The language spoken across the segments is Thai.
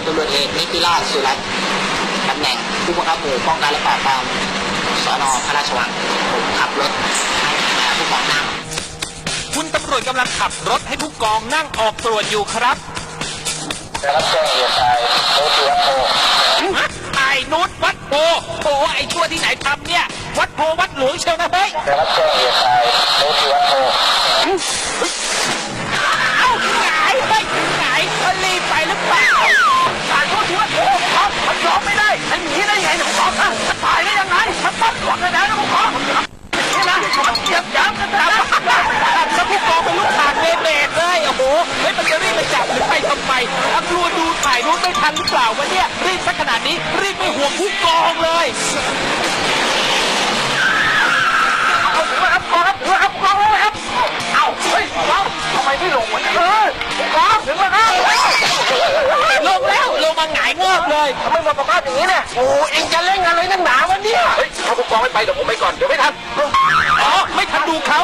ำรวจเอกนิติราชสุรัตน์ตำแหน่งผู้บังคับหมู่ป้องกันและปราบปรามสนพระราชวังผมขับรถให้ผู้กองนั่งคุณตำรวจกำลังขับรถให้ผู้กองนั่งออกตรวจอยู่ครับได้รับแจ้งเหตุชายโน้ตวัดโพไอ้นุชวัดโพโอ้ไอ้ชั่วที่ไหนทำเนี่ย วัดโพวัดหลวงเชียวนะเฮ้ยได้รับ ทันหรือเปล่าวะเนี่ยรีบสักขนาดนี้รีบไม่ห่วงผู้กองเลยเอาถือว่าครับกองครับถือว่าครับกองเลยครับเอาเฮ้ยกองทำไมไม่ลงวะเนี่ยเออกองถึงแล้วครับลงแล้วลงมาหงายเงือบเลยทำไมมาประกาศอย่างนี้เนี่ยโอ้เองจะเล่นอะไรนักหนาวะเนี่ยเฮ้ยถ้าผู้กองไม่ไปเดี๋ยวผมไปก่อนเดี๋ยวไม่ทันอ๋อไม่ทันดูเขา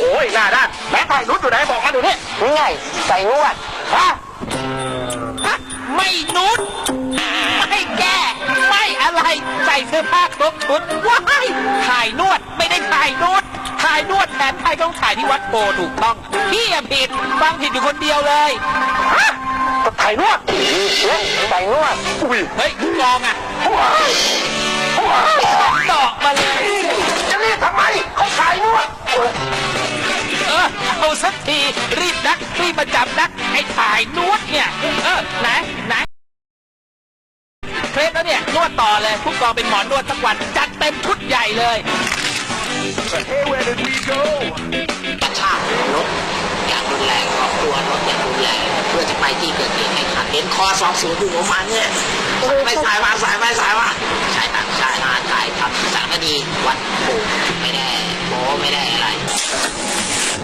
โอ้ยหน้าด้านแม่ถ่ายรุดอยู่ไหนบอกมาดูนี่นี่ไงใส่นวดฮะฮะไม่นุชไม่แก้ไม่อะไรใส่เสื้อผ้าครบชุดว้ายถ่ายนวดไม่ได้ถ่ายนวดถ่ายนวดแทนไทยต้องถ่ายที่วัดโพถูกต้องพี่อะผิดฟังผิดอยู่คนเดียวเลยฮะถ่ายนวดใส่นวดอุ้ยเฮ้ยกองอะเดาะมาเลย บนักรีบมาจับนักไอ้ถ่ายนวดเนี่ย เออไหนไหนเคล็ดแล้วเนี่ย นวดต่อเลย ผู้กองเป็นหมอนวดสักวัน จัดเต็มชุดใหญ่เลยกระชากรถอย่างรุนแรงก็ตัวรถอย่างรุนแรงเพื่อจะไปที่เกิดเหตุให้ทันเห็นคอสองศูนย์อยู่ประมาณเนี่ยไม่สายมาสายไปสายมาใช้ต่างชายมาถ่ายทำสารคดีวัดปู่ไม่ได้โบไม่ได้อะไรข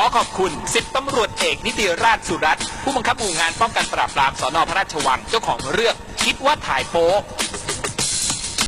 อขอบคุณสิบตำรวจเอกนิติราชสุรัตน์ผู้บังคับหมู่งานป้องกันปราบปรามสอนอพระราชวังเจ้าของเรื่องคิดว่าถ่ายโป๊